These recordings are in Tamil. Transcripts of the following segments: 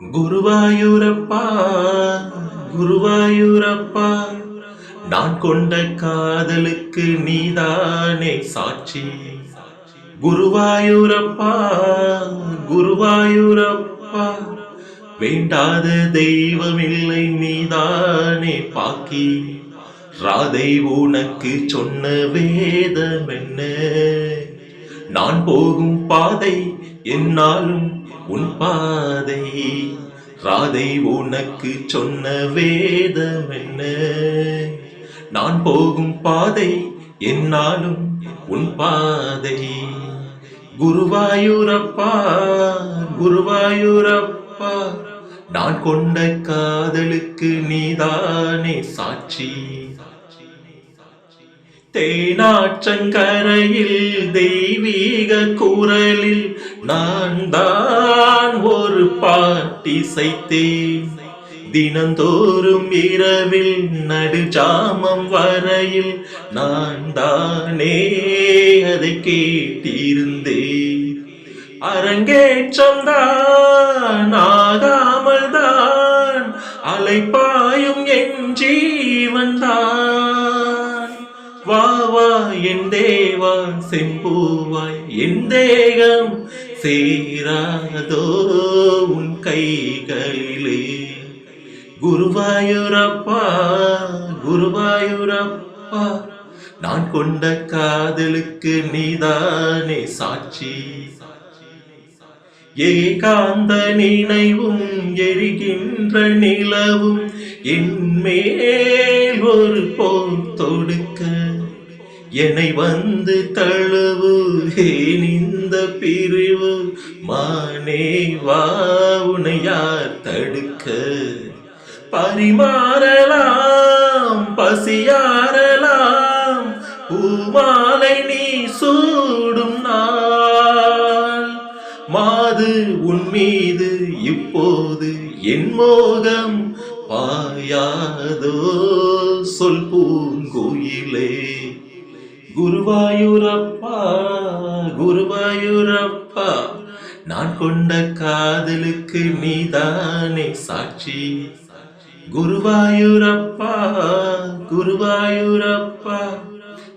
குருவாயூரப்பா குருவாயூரப்பா நான் கொண்ட காதலுக்கு நீதானே சாட்சி. குருவாயூரப்பா குருவாயூரப்பா வேண்டாத தெய்வமில்லை நீதானே பாக்கி. ராதை உனக்கு சொன்ன வேதம் என்ன நான் போகும் பாதை என்னாலும் உன் பாதை. ராதை உனக்கு சொன்ன வேதம் என்ன நான் போகும் பாதை என்னாலும் உன் பாதை. குருவாயூரப்பா குருவாயூரப்பா நான் கொண்ட காதலுக்கு நீதானே சாட்சி. தேனாற்றங்கரையில் தெய்வீக குரலில் நான் தான் நான் ஒரு பாட்டிசைத்தேன் தினந்தோறும் இரவில் நடுஜாமம் வரையில் நான் தானே அதை கேட்டிருந்தேன். அரங்கேற்றம் தான் ஆகாமல் தான் அலைப்பாயும் என் ஜீவன் தான் வா வா என் தேவா செம்பூவாய் என் தேகம் சேராதோ உன் கைகளிலே. குருவாயூரப்பா குருவாயூரப்பா நான் கொண்ட காதலுக்கு நீதானே சாட்சி. ஏகாந்த நினைவும் எரிகின்ற நிலவும் என் மேல் ஒரு போல் தொடுக்க. என்னை வந்து தழுவு இந்த பிரிவு. மானே வா உன்னை யார் தடுக்க? பரிமாறலாம் பசியாறலாம். பூமாலை நீ சூடும் நாள். மாது உன் மீது இப்போது என் மோகம் பாயாதோ. சொல் பூங்குயிலே. குருவாயூரப்பா குருவாயூரப்பா நான் கொண்ட காதலுக்கு நீதானே சாட்சி. குருவாயூரப்பா குருவாயூரப்பா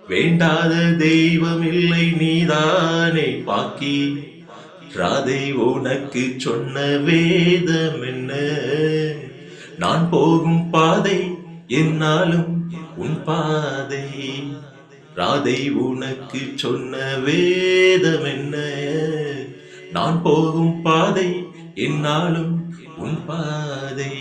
வேண்டாத தெய்வம் இல்லை நீதானே பாக்கி. ராதை உனக்கு சொன்ன வேதம் என்ன நான் போகும் பாதை என்னாலும் உன் பாதை. ராதை உனக்கு சொன்ன வேதம் என்ன நான் போகும் பாதை என்னாலும் உன் பாதை.